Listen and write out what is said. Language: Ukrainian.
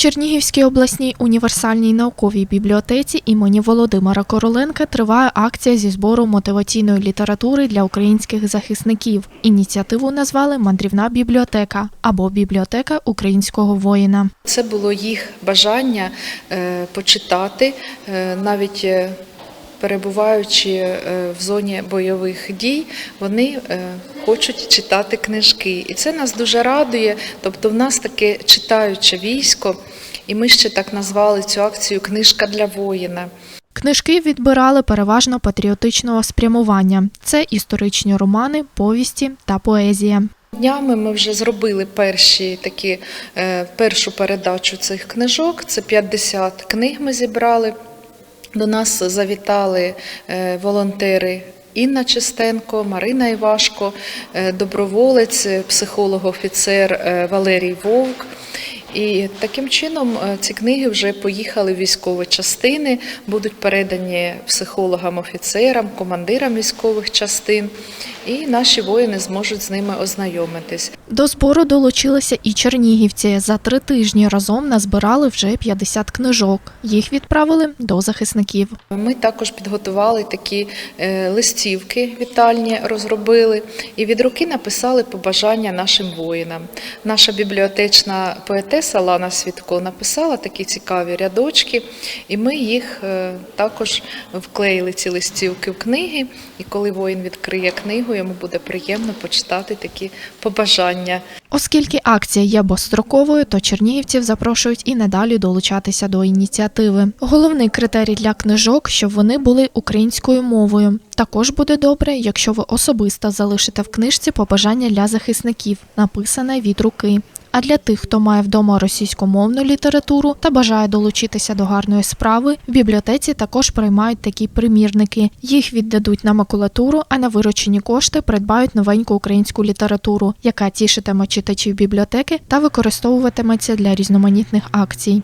Чернігівській обласній універсальній науковій бібліотеці імені Володимира Короленка триває акція зі збору мотиваційної літератури для українських захисників. Ініціативу назвали Мандрівна бібліотека або бібліотека українського воїна. Це було їх бажання е, почитати, е, навіть е, перебуваючи е, в зоні бойових дій, вони е, хочуть читати книжки. І це нас дуже радує. Тобто, в нас таке читаюче військо, і ми ще так назвали цю акцію Книжка для воїна. Книжки відбирали переважно патріотичного спрямування. Це історичні романи, повісті та поезія. Днями ми вже зробили перші такі, е, першу передачу цих книжок. Це 50 книг ми зібрали. До нас завітали е, волонтери Інна Чистенко, Марина Івашко, е, доброволець, психолог-офіцер е, Валерій Вовк. І таким чином е, ці книги вже поїхали в військові частини, будуть передані психологам-офіцерам, командирам військових частин, і наші воїни зможуть з ними ознайомитись. До збору долучилися і чернігівці. За три тижні разом назбирали вже 50 книжок. Їх відправили до захисників. Ми також підготували такі е, листівки вітальні, розробили і від руки написали побажання нашим воїнам. Наша бібліотечна поетеса Лана Свідко написала такі цікаві рядочки, і ми їх е, також вклеїли ці листівки в книги. І коли воїн відкриє книгу, йому буде приємно почитати такі побажання. Оскільки акція є безстроковою, то чернігівців запрошують і надалі долучатися до ініціативи. Головний критерій для книжок, щоб вони були українською мовою. Також буде добре, якщо ви особисто залишите в книжці побажання для захисників, написане від руки. А для тих, хто має вдома російськомовну літературу та бажає долучитися до гарної справи, в бібліотеці також приймають такі примірники. Їх віддадуть на макулатуру, а на виручені кошти придбають новеньку українську літературу, яка тішитиме читачів бібліотеки та використовуватиметься для різноманітних акцій.